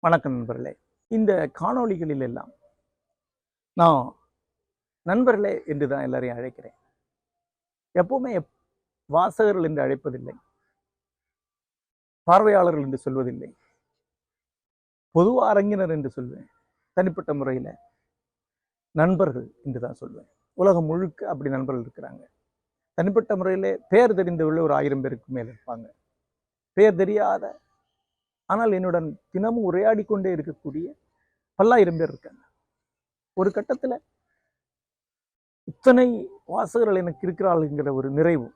வணக்கம் நண்பர்களே. இந்த காணொளிகளில் எல்லாம் நான் நண்பர்களே என்று தான் எல்லாரையும் அழைக்கிறேன். எப்பவுமே வாசகர்கள் என்று அழைப்பதில்லை. பார்வையாளர்கள் என்று சொல்வதில்லை. பொதுவா அரங்கினர் என்று சொல்வேன். தனிப்பட்ட முறையில் நண்பர்கள் என்று தான் சொல்வேன். உலகம் முழுக்க அப்படி நண்பர்கள் இருக்கிறாங்க. தனிப்பட்ட முறையிலே பெயர் தெரிந்தவுள்ள ஒரு ஆயிரம் பேருக்கு மேல் இருப்பாங்க. பெயர் தெரியாத ஆனால் என்னுடன் தினமும் உரையாடி கொண்டே இருக்கக்கூடிய பல்லாயிரம் பேர் இருக்காங்க. ஒரு கட்டத்தில் இத்தனை வாசகர்கள் எனக்கு இருக்கிறாளுங்கிற ஒரு நிறைவும்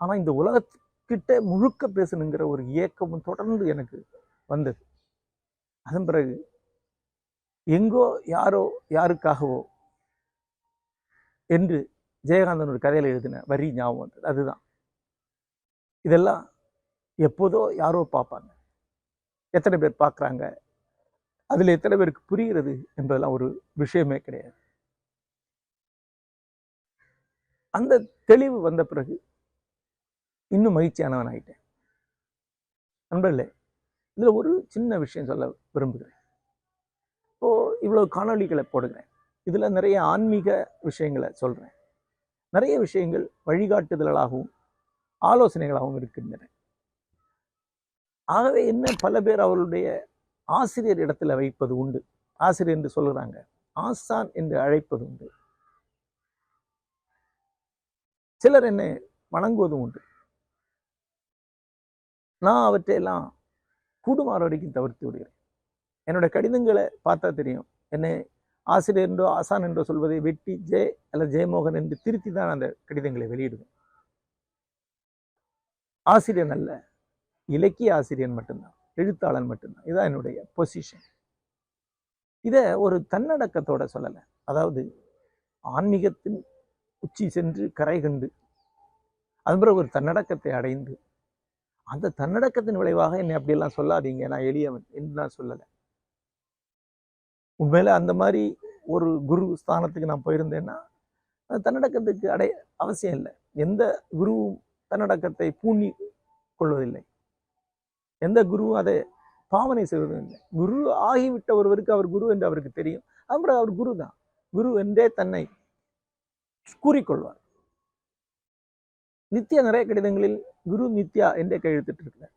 ஆனால் இந்த உலகத்துக்கிட்ட முழுக்க பேசணுங்கிற ஒரு இயக்கமும் தொடர்ந்து எனக்கு வந்தது. அதன் பிறகு எங்கோ யாரோ யாருக்காகவோ என்று ஜெயகாந்தன் ஒரு கதையில் எழுதின வரி ஞாபகம் வந்தது. அதுதான். இதெல்லாம் எப்போதோ யாரோ பார்ப்பாங்க. எத்தனை பேர் பார்க்குறாங்க? அதில் எத்தனை பேருக்கு புரிகிறது என்பதெல்லாம் ஒரு விஷயமே கிடையாது. அந்த தெளிவு வந்த பிறகு இன்னும் மகிழ்ச்சியானவன் ஆயிட்டேன். நண்பர்களே இதில் ஒரு சின்ன விஷயம் சொல்ல விரும்புகிறேன். இப்போ இவ்வளோ காணொளிகளை போடுகிறேன். இதில் நிறைய ஆன்மீக விஷயங்களை சொல்கிறேன் நிறைய விஷயங்கள் வழிகாட்டுதல்களாகவும் ஆலோசனைகளாகவும் இருக்கின்றன. ஆகவே என்ன பல பேர் அவருடைய ஆசிரியர் இடத்துல வைப்பது உண்டு. ஆசிரியர் என்று சொல்லுறாங்க. ஆசான் என்று அழைப்பது உண்டு. சிலர் என்னை வணங்குவதும் உண்டு. நான் அவற்றையெல்லாம் கூடுமாறு வரைக்கும் தவிர்த்து விடுகிறேன். என்னோட கடிதங்களை பார்த்தா தெரியும். என்னை ஆசிரியர் என்றோ ஆசான் என்றோ சொல்வதை வெட்டி ஜெய் அல்ல ஜெயமோகன் என்று திருத்தி தான் அந்த கடிதங்களை வெளியிடுவேன். ஆசிரியர் அல்ல இலக்கிய ஆசிரியன் மட்டும்தான் எழுத்தாளன் மட்டும்தான். இதான் என்னுடைய பொசிஷன் இதை ஒரு தன்னடக்கத்தோட சொல்லலை. அதாவது ஆன்மீகத்தின் உச்சி சென்று கரை கண்டு அது பிறகு ஒரு தன்னடக்கத்தை அடைந்து அந்த தன்னடக்கத்தின் விளைவாக என்னை அப்படியெல்லாம் சொல்லாதீங்க நான் எளியவன் என்று நான் சொல்லலை. உண்மையில் அந்த மாதிரி ஒரு குரு ஸ்தானத்துக்கு நான் போயிருந்தேன்னா தன்னடக்கத்துக்கு அடைய அவசியம் இல்லை. எந்த குருவும் தன்னடக்கத்தை பூண்டி கொள்வதில்லை. எந்த குருவும் அதை பாவனை செய்வதும் இல்லை குரு ஆகிவிட்ட ஒருவருக்கு அவர் குரு என்று அவருக்கு தெரியும். அப்புறம் அவர் குரு தான். குரு என்றே தன்னை கூறிக்கொள்வார். நித்யா நிறைய கடிதங்களில் குரு நித்யா என்றே கையெழுத்துட்டு இருக்கிறார்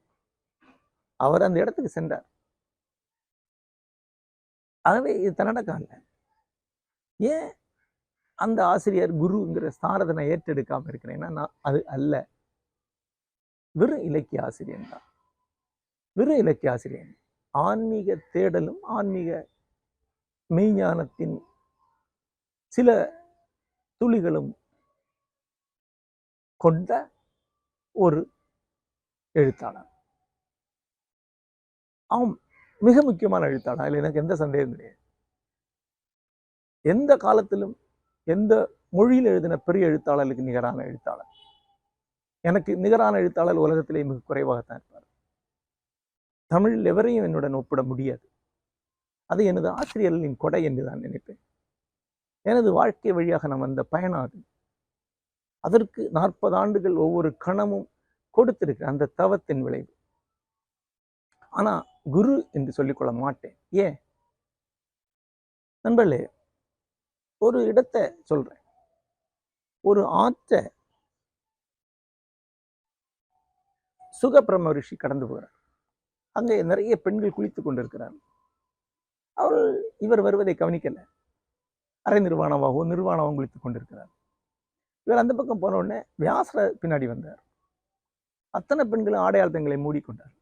அவர் அந்த இடத்துக்கு சென்றார். ஆகவே இது தன்னடக்கம் இல்லை ஏன் அந்த ஆசிரியர் குருங்கிற ஸ்தானத்தை நான் இருக்கிறேன்னா நான் அது அல்ல. வெறும் இலக்கிய ஆசிரியன் தான். வெறும் இலக்கிய ஆசிரியன். ஆன்மீக தேடலும் ஆன்மீக மெய்ஞானத்தின் சில துளிகளும் கொண்ட ஒரு எழுத்தாளர். ஆம். மிக முக்கியமான எழுத்தாளர் அதில் எனக்கு எந்த சந்தேகம் கிடையாது. எந்த காலத்திலும் எந்த மொழியில் எழுதின பெரிய எழுத்தாளர்களுக்கு நிகரான எழுத்தாளர்? எனக்கு நிகரான எழுத்தாளர் உலகத்திலே மிக குறைவாகத்தான் இருப்பார். தமிழில் எவரையும் என்னுடன் ஒப்பிட முடியாது. அது எனது ஆசிரியர்களின் கொடை என்று நான் நினைப்பேன். எனது வாழ்க்கை வழியாக நான் வந்த பயணம் அது. அதற்கு நாற்பது ஆண்டுகள் ஒவ்வொரு கணமும் கொடுத்திருக்கிற அந்த தவத்தின் விளைவு. ஆனா குரு என்று சொல்லிக்கொள்ள மாட்டேன். ஏன்? நண்பர்களே ஒரு இடத்தை சொல்றேன். ஒரு ஆற்ற சுகபிரம ரிஷி கடந்து போகிறார் அங்கே நிறைய பெண்கள் குளித்துக் கொண்டிருக்கிறார் அவர் இவர் வருவதை கவனிக்கல. அரை நிர்வாணமாகவோ நிர்வாணமாகவும் குளித்துக் கொண்டிருக்கிறார். இவர் அந்த பக்கம் போன உடனே வியாசர பின்னாடி வந்தார். அத்தனை பெண்களும் ஆடையாளத்தங்களை மூடிக்கொண்டார்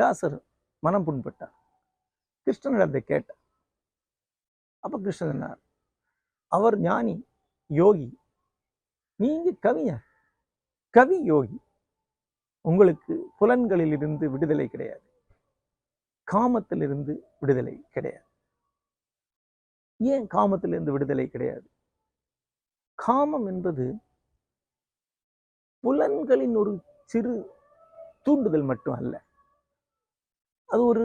வியாசர் மனம் புண்பட்டார். கிருஷ்ணனிடத்தை கேட்டார். அப்போ கிருஷ்ணன் சொன்னார் அவர் ஞானி யோகி நீங்க கவிஞர். கவி யோகி. உங்களுக்கு புலன்களில் இருந்து விடுதலை கிடையாது. காமத்திலிருந்து விடுதலை கிடையாது. ஏன் காமத்திலிருந்து விடுதலை கிடையாது? காமம் என்பது புலன்களின் ஒரு சிறு தூண்டுதல் மட்டும் அல்ல. அது ஒரு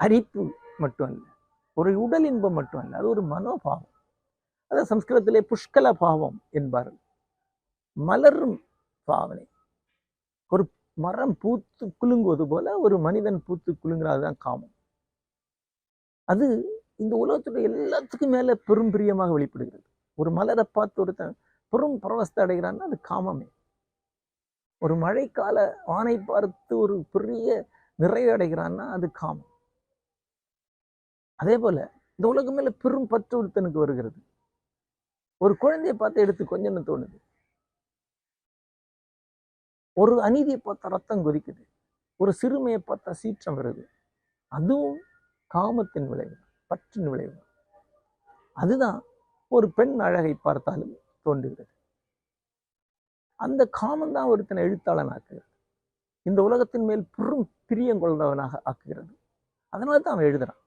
அரிப்பு மட்டும் அல்ல ஒரு உடல் இன்பம் மட்டும் அல்ல அது ஒரு மனோபாவம். அது சம்ஸ்கிருதத்திலே புஷ்கல பாவம் என்பார்கள். மலரும் பாவனை. ஒரு மரம் பூத்து குலுங்குவது போல ஒரு மனிதன் பூத்து குலுங்குறதுதான் காமம். அது இந்த உலகத்துடைய எல்லாத்துக்கும் மேல பெரும் பிரியமாக வெளிப்படுகிறது. ஒரு மலரை பார்த்து ஒருத்தன் பெரும் பரவசத்தை அடைகிறான்னா அது காமமே. ஒரு மழைக்கால வானை பார்த்து ஒரு பெரிய நிறைவடைகிறான்னா அது காமம். அதே போல இந்த உலகம் மேல பெரும் பற்று ஒருத்தனுக்கு வருகிறது. ஒரு குழந்தையை பார்த்து எடுத்து கொஞ்சம்னு தோணுது. ஒரு அநீதியை பார்த்தா ரத்தம் கொதிக்குது. ஒரு சிறுமையை பார்த்தா சீற்றம் வருது. அதுவும் காமத்தின் விளைவு பற்றின் விளைவு. அதுதான் ஒரு பெண் அழகை பார்த்தாலும் தோன்றுகிறது. அந்த காமம் தான் ஒருத்தனை எழுத்தாளன் ஆக்குகிறது இந்த உலகத்தின் மேல் பெரும் பிரியம் கொள்றவனாக ஆக்குகிறது. அதனால தான் அவன் எழுதுறான்.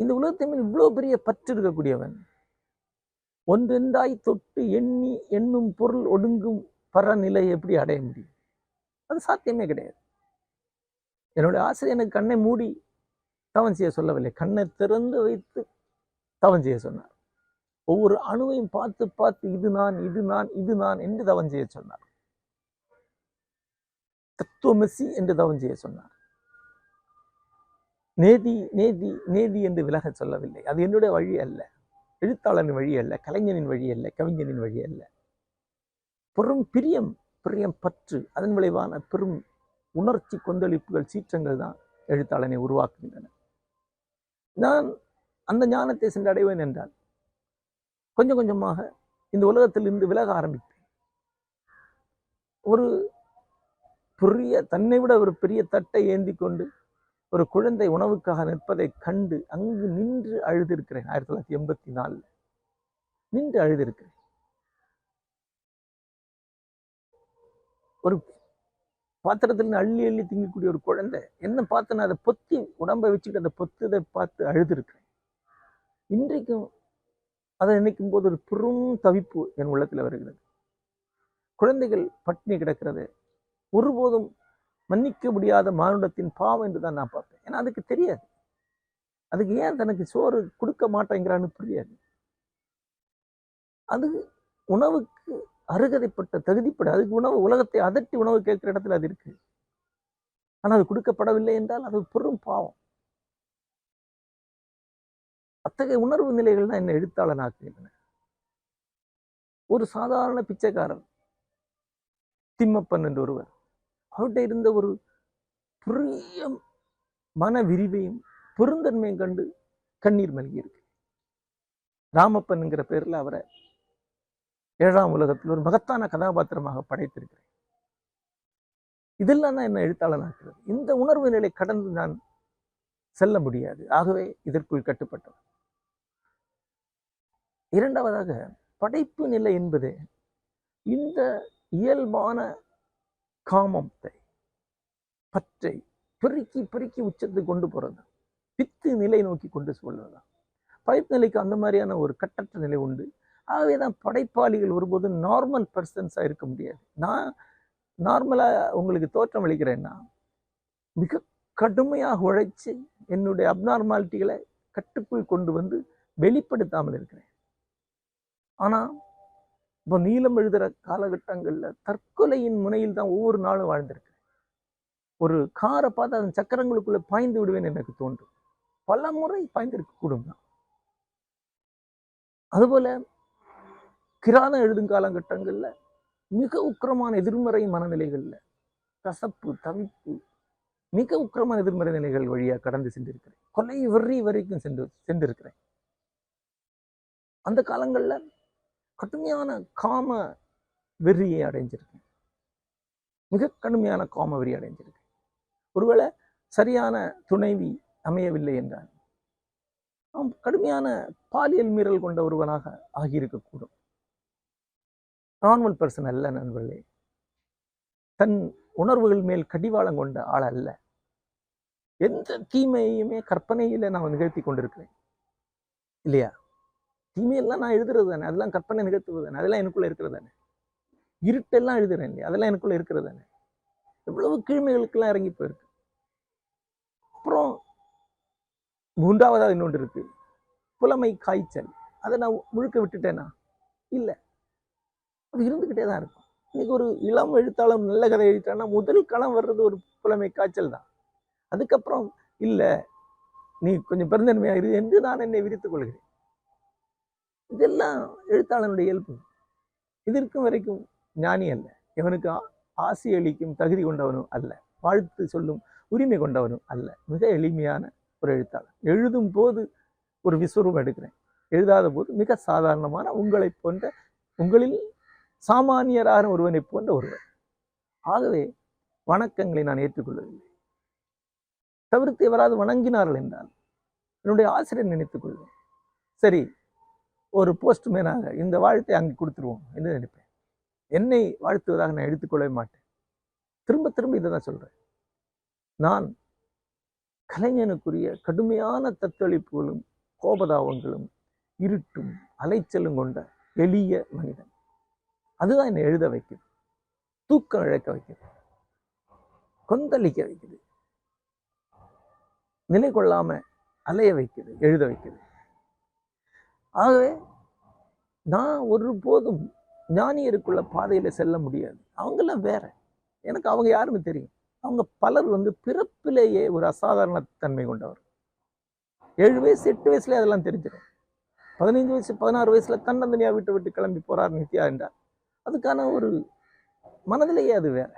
இந்த உலகத்தின் மேல் இவ்வளோ பெரிய பற்று இருக்கக்கூடியவன் ஒன்றென்றாய் தொட்டு எண்ணி எண்ணும் பொருள் ஒடுங்கும் பரநிலை எப்படி அடைய முடியும்? அது சாத்தியமே கிடையாது. என்னுடைய ஆசிரியர் எனக்கு கண்ணை மூடி தவம் செய்ய சொல்லவில்லை. கண்ணை திறந்து வைத்து தவம் செய்ய சொன்னார். ஒவ்வொரு அணுவையும் பார்த்து பார்த்து இது நான் இது நான் இது நான் என்று தவம் செய்ய சொன்னார். தத்துவமெசி என்று தவம் செய்ய சொன்னார். நேதி நேதி நேதி என்று விலக சொல்லவில்லை. அது என்னுடைய வழி அல்ல. எழுத்தாளரின் வழி அல்ல கலைஞனின் வழி அல்ல கவிஞனின் வழி அல்ல. பெரும் பிரியம் பிரியம் பற்று அதன் விளைவான பெரும் உணர்ச்சி கொந்தளிப்புகள் சீற்றங்கள் தான் எழுத்தாளனை உருவாக்குகின்றன. நான் அந்த ஞானத்தை சென்று அடைவேன் என்றால் கொஞ்சம் கொஞ்சமாக இந்த உலகத்திலிருந்து விலக ஆரம்பிப்பேன். ஒரு பெரிய தன்னை விட ஒரு பெரிய தட்டை ஏந்தி கொண்டு ஒரு குழந்தை உணவுக்காக நிற்பதை கண்டு அங்கு நின்று அழுதிருக்கிறேன். ஆயிரத்தி தொள்ளாயிரத்தி எண்பத்தி நாலில் நின்று அழுதிருக்கிறேன். ஒரு பாத்திரத்தில் அள்ளி அள்ளி திங்கக்கூடிய ஒரு குழந்தை என்ன பார்த்து நான் அதை பொத்தி உடம்பை வச்சுக்கிட்டு அதை பொத்துதை பார்த்து அழுதுருக்கிறேன். இன்றைக்கும் அதை நினைக்கும் போது ஒரு பெரும் தவிப்பு என் உள்ளத்தில் வருகிறது. குழந்தைகள் பட்டினி கிடக்கிறது. ஒருபோதும் மன்னிக்க முடியாத மானுடத்தின் பாவம் என்று தான் நான் பார்ப்பேன். ஏன்னா அதுக்கு தெரியாது. அதுக்கு ஏன் தனக்கு சோறு கொடுக்க மாட்டேங்கிறான்னு புரியாது. அது உணவுக்கு அருகதைப்பட்ட தகுதிப்பட அதுக்கு உணவு உலகத்தை அதட்டி உணவு கேட்கிற இடத்துல அது இருக்கு. ஆனால் அது கொடுக்கப்படவில்லை என்றால் அது பெரும் பாவம். அத்தகைய உணர்வு நிலைகள் தான் என்ன எழுத்தாளன் ஆக்குகின்றன ஒரு சாதாரண பிச்சைக்காரர் திம்மப்பன் என்று ஒருவர் அவர்கிட்ட இருந்த ஒரு பெரிய மன விரிவையும் பெருந்தன்மையும் கண்டு கண்ணீர் மல்கி இருக்கு. பேரில் பேர்ல அவரை ஏழாம் உலகத்தில் ஒரு மகத்தான கதாபாத்திரமாக படைத்திருக்கிறேன். இதெல்லாம் தான் என்ன எழுத்தாளனாக்கிறது. இந்த உணர்வு நிலை கடந்து நான் செல்ல முடியாது. ஆகவே இதற்குள் கட்டுப்பட்டவர். இரண்டாவதாக படைப்பு நிலை என்பது இந்த இயல்பான காமத்தை பற்றை பெருக்கி பெருக்கி உச்சத்துக்கு கொண்டு போகிறது பித்து நிலை நோக்கி கொண்டு செல்வதுதான். படைப்பு நிலைக்கு அந்த மாதிரியான ஒரு கட்டற்ற நிலை உண்டு. ஆகவே தான் படைப்பாளிகள் ஒருபோதும் நார்மல் பர்சன்ஸாக இருக்க முடியாது. நான் நார்மலாக உங்களுக்கு தோற்றம் அளிக்கிறேன்னா மிக கடுமையாக உழைச்சி என்னுடைய அப்நார்மாலிட்டிகளை கட்டுக்குள் கொண்டு வந்து வெளிப்படுத்தாமல் இருக்கிறேன். ஆனால் இப்போ நீளம் எழுதுகிற காலகட்டங்களில் தற்கொலையின் முனையில் தான் ஒவ்வொரு நாளும் வாழ்ந்திருக்கிறேன். ஒரு காரை பார்த்து அதன் சக்கரங்களுக்குள்ளே பாய்ந்து விடுவேன் எனக்கு தோன்றும். பல முறை பாய்ந்திருக்க கூடும் தான் அதுபோல் கிராதம் எழுதும் காலகட்டங்களில் மிக உக்கிரமான எதிர்மறை மனநிலைகளில் கசப்பு தவிப்பு மிக உக்கிரமான எதிர்மறை நிலைகள் வழியாக கடந்து சென்றிருக்கிறேன். கொலை வெறி வரைக்கும் சென்று சென்றிருக்கிறேன். அந்த காலங்களில் கடுமையான காம வெறியை அடைஞ்சிருக்கேன் மிக கடுமையான காம வெறி அடைஞ்சிருக்கேன் ஒருவேளை சரியான துணைவி அமையவில்லை என்றால் நாம் கடுமையான பாலியல் மீறல் கொண்ட ஒருவனாக ஆகியிருக்கக்கூடும். நார்மல் பர்சன் அல்ல நண்பர்களே. தன் உணர்வுகள் மேல் கடிவாளம் கொண்ட ஆள் அல்ல. எந்த தீமையுமே கற்பனையில நான் நிகழ்த்தி கொண்டிருக்கிறேன். இல்லையா? இமெயிலெலாம் நான் எழுதுறது தானே. அதெல்லாம் கற்பனை நிகழ்த்துவது தானே. அதெல்லாம் எனக்குள்ளே இருக்கிறது தானே. இருட்டெல்லாம் எழுதுறேன் இல்லையா? அதெல்லாம் எனக்குள்ளே இருக்கிறது தானே. எவ்வளவு கீழ்மைகளுக்கெல்லாம் இறங்கி போயிருக்கு. அப்புறம் மூன்றாவதாக இன்னொன்று இருக்கு. புலமை காய்ச்சல். அதை நான் முழுக்க விட்டுட்டேனா? இல்லை. அது இருந்துக்கிட்டே தான் இருக்கும். இன்னைக்கு ஒரு இளம் எழுத்தாளர் நல்ல கதை எழுதிட்டான்னா முதல் களம் வர்றது ஒரு புலமை காய்ச்சல் தான். அதுக்கப்புறம் இல்லை. நீ கொஞ்சம் பெருந்தன்மையாக இரு என்று நான் என்னை விரித்துக் கொள்கிறேன். இதெல்லாம் எழுத்தாளனுடைய இயல்பு. இதற்கும் வரைக்கும் ஞானி அல்ல. இவனுக்கு ஆ- ஆசி அளிக்கும் தகுதி கொண்டவனும் அல்ல. வாழ்த்து சொல்லும் உரிமை கொண்டவனும் அல்ல. மிக எளிமையான ஒரு எழுத்தாளர் எழுதும் போது ஒரு விஸ்வரூபம் எடுக்கிறேன். எழுதாத போது மிக சாதாரணமான உங்களைப் போன்ற உங்களில் சாமானியரான ஒருவனை போன்ற ஒருவர். ஆகவே வணக்கங்களை நான் ஏற்றுக்கொள்ளவில்லை தவிர்த்து எவராது வணங்கினார்கள் என்றால் என்னுடைய ஆசிரியர் நினைத்துக் கொள்வேன். சரி ஒரு போஸ்ட்மேனாக இந்த வாழ்த்தை அங்கே கொடுத்துருவோம் என்று நினைப்பேன். என்னை வாழ்த்துவதாக நான் எடுத்துக்கொள்ளவே மாட்டேன். திரும்ப திரும்ப இதை தான் சொல்கிறேன் நான் கலைஞனுக்குரிய கடுமையான தத்தளிப்புகளும் கோபதாபங்களும் இருட்டும் அலைச்சலும் கொண்ட எளிய மனிதன். அதுதான் என்னை எழுத வைக்குது. தூக்கம் இழக்க வைக்குது. கொந்தளிக்க வைக்குது. நிலை கொள்ளாம அலைய வைக்குது எழுத வைக்குது. ஆகவே நான் ஒரு போதும் ஞானியருக்குள்ள பாதையில் செல்ல முடியாது. அவங்களாம் வேற. எனக்கு அவங்க யாருன்னு தெரியும். அவங்க பலர் வந்து பிறப்பிலேயே ஒரு அசாதாரண தன்மை கொண்டவர். ஏழு வயசு எட்டு வயசுல அதெல்லாம் தெரிஞ்சிடும். பதினைஞ்சு வயசு பதினாறு வயசுல தன்னந்தனியா விட்டு விட்டு கிளம்பி போறார் நித்யா என்றார் அதுக்கான ஒரு மனதிலேயே அது வேற.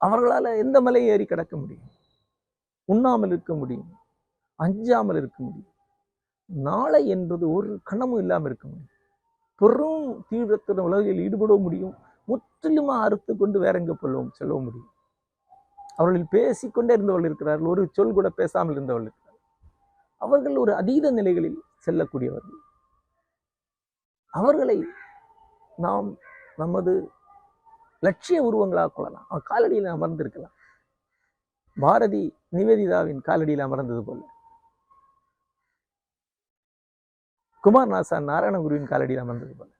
அவர்களால் எந்த மலையை ஏறி கிடக்க முடியும்? உண்ணாமல் இருக்க முடியும்? அஞ்சாமல் இருக்க முடியும்? நாளை என்பது ஒரு கணமும் இல்லாமல் இருக்க முடியும். பெரும் தீவிரத்துடன் உலகில் ஈடுபட முடியும். முற்றிலுமா அறுத்து கொண்டு வேற எங்கே போலவும் செல்ல முடியும். அவர்களில் பேசிக்கொண்டே இருந்தவர்கள் இருக்கிறார்கள். ஒரு சொல் கூட பேசாமல் இருந்தவர்கள் இருக்கிறார்கள். அவர்கள் ஒரு அதீத நிலைகளில் செல்லக்கூடியவர்கள். அவர்களை நாம் நமது லட்சிய உருவங்களாக கொள்ளலாம். அவன் காலடியில் அமர்ந்திருக்கலாம். பாரதி நிவேதிதாவின் காலடியில் அமர்ந்தது போல. குமார்நாசா நாராயணகுருவின் காலடியில் அமர்ந்தது குமார்நாசா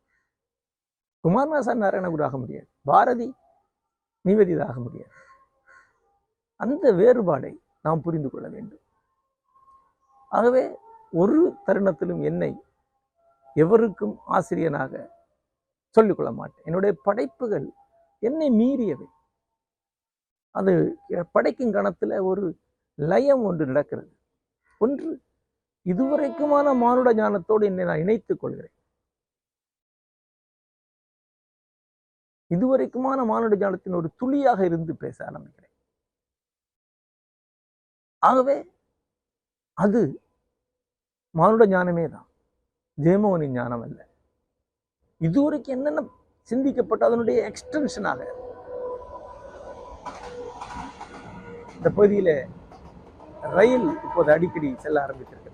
குமார் நாராயணகுரு ஆக முடியாது. பாரதி நிவேதிதா ஆக முடியாது. அந்த வேறுபாடை நாம் புரிந்து கொள்ள வேண்டும். ஆகவே ஒரு தருணத்திலும் என்னை எவருக்கும் ஆசிரியனாக சொல்லிக்கொள்ள மாட்டேன். என்னுடைய படைப்புகள் என்னை மீறியவை. அது படைக்கும் கணத்துல ஒரு லயம் ஒன்று நடக்கிறது. ஒன்று இதுவரைக்குமான மானுட ஞானத்தோடு என்னை நான் இணைத்துக் கொள்கிறேன். இதுவரைக்குமான மானுட ஞானத்தின் ஒரு துளியாக இருந்து பேச ஆரம்பிக்கிறேன். ஆகவே அது மானுட ஞானமே தான். ஜெயமோகனின் ஞானம் அல்ல. இதுவரைக்கும் என்னென்ன சிந்திக்கப்பட்ட அதனுடைய எக்ஸ்டென்ஷனாக இந்த பகுதியில ரயில் இப்போது அடிக்கடி செல்ல ஆரம்பிக்கிறது.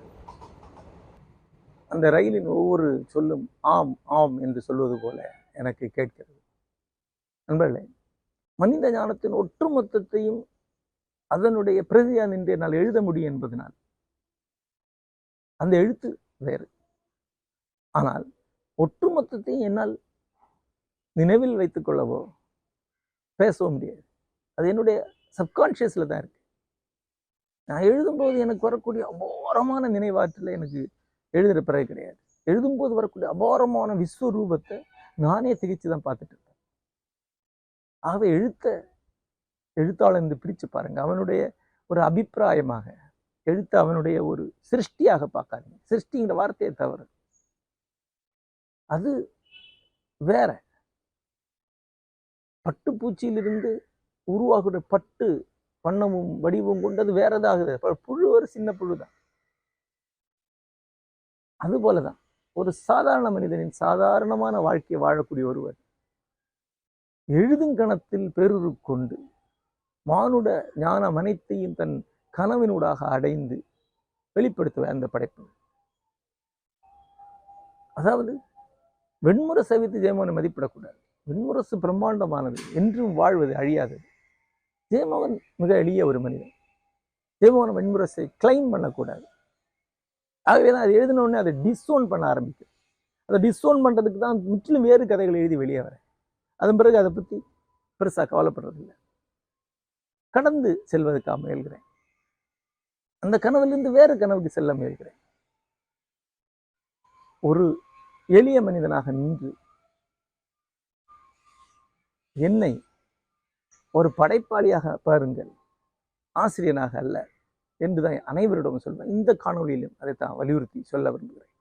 அந்த ரயிலின் ஒவ்வொரு சொல்லும் ஆம் ஆம் என்று சொல்வது போல எனக்கு கேட்கிறது. நண்பர்களே மனித ஞானத்தின் ஒட்டுமொத்தத்தையும் அதனுடைய பிரதியா நின்று என்னால் எழுத முடியும் என்பதனால். அந்த எழுத்து வேறு. ஆனால் ஒட்டுமொத்தத்தையும் என்னால் நினைவில் வைத்துக் கொள்ளவோ பேசவோ முடியாது. அது என்னுடைய சப்கான்ஷியஸில் தான் இருக்கு. நான் எழுதும்போது எனக்கு வரக்கூடிய அபோரமான நினைவாற்றலை எனக்கு எழுதுகிற பிறகு கிடையாது. எழுதும்போது வரக்கூடிய அபாரமான விஸ்வரூபத்தை நானே திகைச்சு தான் பார்த்துட்டு இருப்பேன். ஆகவே எழுத்த எழுத்தாளன் என்று பிரித்து பாருங்க. அவனுடைய ஒரு அபிப்பிராயமாக எழுத்து அவனுடைய ஒரு சிருஷ்டியாக பார்க்காதீங்க. சிருஷ்டிங்கிற வார்த்தையை தவறு. அது வேற. பட்டுப்பூச்சியிலிருந்து உருவாகுற பட்டு வண்ணமும் வடிவும் கொண்டது வேறதாகுது. புழு ஒரு சின்ன புழு தான் அது போலதான் ஒரு சாதாரண மனிதனின் சாதாரணமான வாழ்க்கையை வாழக்கூடிய ஒருவர் எழுதுங்கணத்தில் பெருரு கொண்டு மானுட ஞானம் அனைத்தையும் தன் கனவினூடாக அடைந்து வெளிப்படுத்துவார் அந்த படைப்பு. அதாவது வெண்முரசு சவித்து ஜெயமோகனை மதிப்பிடக்கூடாது. வெண்முரசு பிரம்மாண்டமானது என்றும் வாழ்வது அழியாதது. ஜெயமோகன் மிக எளிய ஒரு மனிதன். ஜெயமோகன் வெண்முரசை கிளைம் பண்ணக்கூடாது. ஆகவே தான் அது எழுதின உடனே அதை டிஸ்ஓன் பண்ண ஆரம்பிக்கும். அதை டிஸ்ஓன் பண்ணுறதுக்கு தான் முற்றிலும் வேறு கதைகளை எழுதி வெளியே வரேன். அதன் பிறகு அதை பற்றி பெருசாக கவலைப்படுறதில்லை. கடந்து செல்வதற்காக முயல்கிறேன். அந்த கனவுலேருந்து வேறு கனவுக்கு செல்ல முயல்கிறேன். ஒரு எளிய மனிதனாக நின்று என்னை ஒரு படைப்பாளியாக பாருங்கள். ஆசிரியனாக அல்ல. என்றுதான் அனைவரிடம் சொல்வேன். இந்த காணொளியிலும் அதைத்தான் வலியுறுத்தி சொல்ல விரும்புகிறேன்.